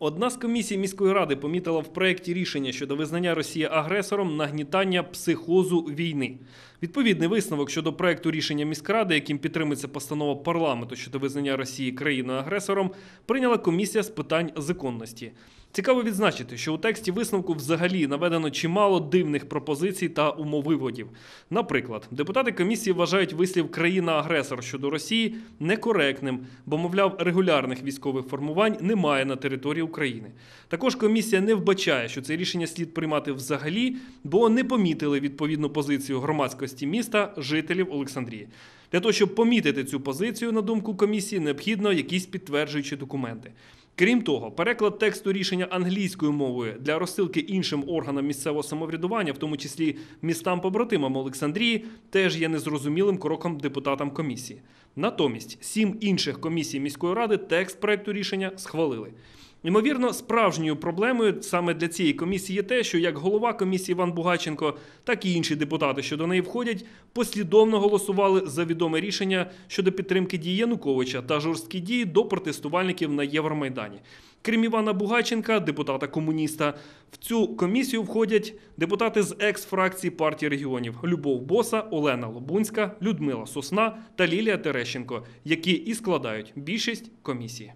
Одна з комісій міської ради помітила в проєкті рішення щодо визнання Росії агресором нагнітання психозу війни. Відповідний висновок щодо проєкту рішення міськради, яким підтримується постанова парламенту щодо визнання Росії країною агресором, прийняла комісія з питань законності. Цікаво відзначити, що у тексті висновку взагалі наведено чимало дивних пропозицій та умовиводів. Наприклад, депутати комісії вважають вислів країна-агресор щодо Росії некоректним, бо, мовляв, регулярних військових формувань немає на території України. Також комісія не вбачає, що це рішення слід приймати взагалі, бо не помітили відповідну позицію громадськості міста жителів Олександрії. Для того, щоб помітити цю позицію, на думку комісії, необхідно якісь підтверджуючі документи. Крім того, переклад тексту рішення англійською мовою для розсилки іншим органам місцевого самоврядування, в тому числі містам побратимам Олександрії, теж є незрозумілим кроком депутатам комісії. Натомість сім інших комісій міської ради текст проекту рішення схвалили. Ймовірно, справжньою проблемою саме для цієї комісії є те, що як голова комісії Іван Бугаченко, так і інші депутати, що до неї входять, послідовно голосували за відоме рішення щодо підтримки дій Януковича та жорсткі дії до протестувальників на Євромайдані. Крім Івана Бугаченка, депутата комуніста, в цю комісію входять депутати з екс-фракції партії регіонів Любов Боса, Олена Лобунська, Людмила Сосна та Лілія Терещенко, які і складають більшість комісії.